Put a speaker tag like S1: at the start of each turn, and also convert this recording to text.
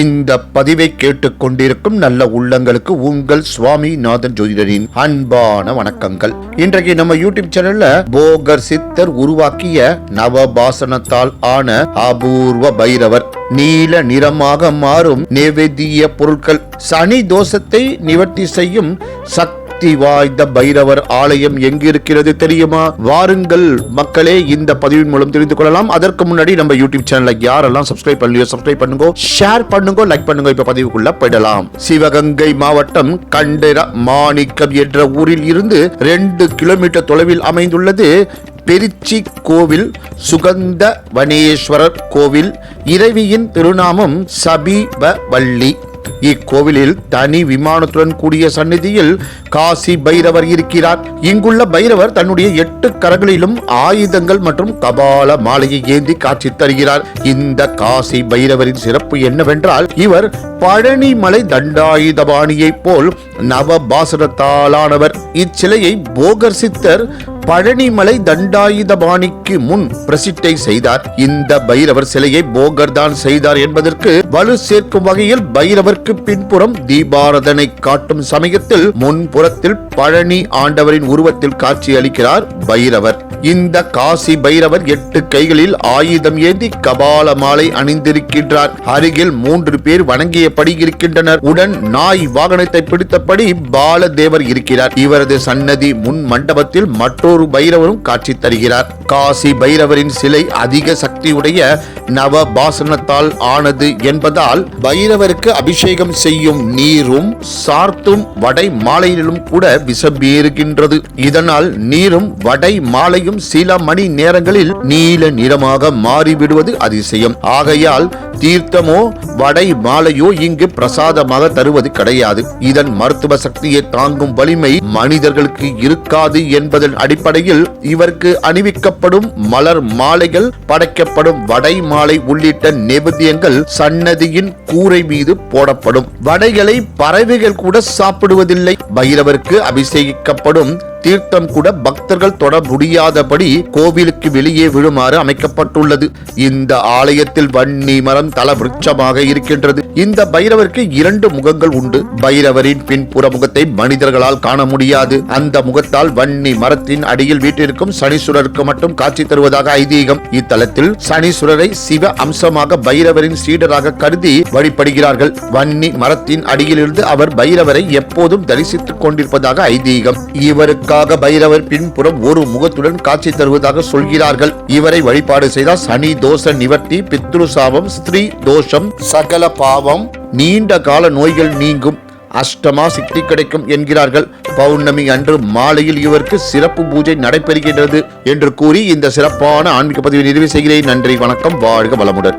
S1: இந்த பதிவை கேட்டுக்கொண்டிருக்கும் நல்ல உள்ளங்களுக்கு உங்கள் சுவாமிநாதன் ஜோதிடரின் அன்பான வணக்கங்கள். இன்றைக்கு நம்ம யூடியூப் சேனல்ல போகர் சித்தர் உருவாக்கிய நவபாசனத்தால் ஆன அபூர்வ பைரவர். நீல நிறமாக மாறும் நெவேதிய பொருட்கள் சனி தோஷத்தை நிவர்த்தி செய்யும் சக்தி வாய்ந்த பைரவர் ஆலயம் எங்கிருக்கிறது தெரியுமா? வாருங்கள். மக்களே இந்த பதிவின் மூலம் தெரிந்து கொள்ளலாம். அதற்கு முன்னாடி நம்ம யூடியூப் சேனலை யாரெல்லாம் சப்ஸ்கிரைப் பண்ணலையோ சப்ஸ்கிரைப் பண்ணுங்க ஷேர் பண்ணுங்க லைக் பண்ணுங்க இப்ப பதிவுக்குள்ள போயிடலாம். சிவகங்கை மாவட்டம் கண்டர மாணிக்கம் என்ற ஊரில் இருந்து ரெண்டு கிலோமீட்டர் தொலைவில் அமைந்துள்ளது பெருச்சி கோவில் சுகந்த வனேஸ்வரர் கோவில் இறைவியின் திருநாமம் சபீபவல்லி இக்கோவிலில் தனி விமானத்துடன் கூடிய சந்நிதியில் காசி பைரவர் இருக்கிறார். இங்குள்ள பைரவர் தன்னுடைய எட்டு கரங்களிலும் ஆயுதங்கள் மற்றும் கபால மாலையை ஏந்தி காட்சி தருகிறார். இந்த காசி பைரவரின் சிறப்பு என்னவென்றால் இவர் பழனிமலை தண்டாயுதபாணியைப் போல் நவபாசுரத்தாலானவர். இச்சிலையை போகர் சித்தர் பழனிமலை தண்டாயுதபாணிக்கு முன் பிரசிட்டை செய்தார். இந்த பைரவர் சிலையை போகர் தான் செய்தார் என்பதற்கு வலு சேர்க்கும் வகையில் பைரவருக்கு பின்புறம் தீபாரதனை காட்டும் சமயத்தில் முன்புறத்தில் பழனி ஆண்டவரின் உருவத்தில் காட்சி அளிக்கிறார் பைரவர். இந்த காசி பைரவர் எட்டு கைகளில் ஆயுதம் ஏந்தி கபால மாலை அணிந்திருக்கின்றார். அருகில் மூன்று பேர் வணங்கியபடி இருக்கின்றனர். உடன் நாய் வாகனத்தை பிடித்தபடி பாலதேவர் இருக்கிறார். இவரது சன்னதி முன் மண்டபத்தில் மற்றொரு மற்றொரு பைரவரும் காட்சி தருகிறார். காசி பைரவரின் சிலை அதிக சக்தியுடைய நவ பாசனத்தால் ஆனது என்பதால் பைரவருக்கு அபிஷேகம் செய்யும் நீரும் சார்த்தும் வடை மாலையிலும் கூட விசம்பியிருக்கின்றது இதனால் நீரும் வடை மாலையும் சில மணி நேரங்களில் நீல நிறமாக மாறிவிடுவது அதிசயம். ஆகையால் தீர்த்தமோ வடை மாலையோ இங்கு பிரசாதமாக தருவது கிடையாது. இதன் மருத்துவ சக்தியை தாங்கும் வலிமை மனிதர்களுக்கு இருக்காது என்பதன் அடிப்படையில் இவருக்கு அணிவிக்கப்படும் மலர் மாலைகள் படைக்கப்படும் வடை மாலை உள்ளிட்ட நெவேத்தியங்கள் சன்னதியின் கூரை மீது போடப்படும். வடைகளை பறவைகள் கூட சாப்பிடுவதில்லை. பைரவருக்கு அபிஷேகிக்கப்படும் தீர்த்தம் கூட பக்தர்கள் தொட முடியாதபடி கோவிலுக்கு வெளியே விழுமாறு அமைக்கப்பட்டுள்ளது. இந்த ஆலயத்தில் வன்னி மரம் தல விருட்சமாக இருக்கின்றது. இந்த பைரவருக்கு இரண்டு முகங்கள் உண்டு. பைரவரின் பின்புற முகத்தை மனிதர்களால் காண முடியாது. அந்த முகத்தால் வன்னி மரத்தின் அடியில் வீட்டிற்கும் சனீஸ்வரருக்கு மட்டும் காட்சி தருவதாக ஐதீகம். இத்தலத்தில் சனீஸ்வரரை சிவ அம்சமாக பைரவரின் சீடராக கருதி வழிபடுகிறார்கள். வன்னி மரத்தின் அடியிலிருந்து அவர் பைரவரை எப்போதும் தரிசித்துக் கொண்டிருப்பதாக ஐதீகம். இவருக்கு இவருக்காக பைரவர் பின்புறம் ஒரு முகத்துடன் காட்சி தருவதாக சொல்கிறார்கள். இவரை வழிபாடு செய்தால் சனி தோஷ நிவர்த்தி பித்ரு சாபம் ஸ்திரீ தோஷம் சகல பாவம் நீண்ட கால நோய்கள் நீங்கும். அஷ்டமா சித்தி கிடைக்கும் என்கிறார்கள். பௌர்ணமி அன்று மாலையில் இவருக்கு சிறப்பு பூஜை நடைபெறுகின்றது என்று கூறி இந்த சிறப்பான ஆன்மீக பதிவை நிறைவு செய்கிறேன். நன்றி வணக்கம் வாழ்க வளமுடன்.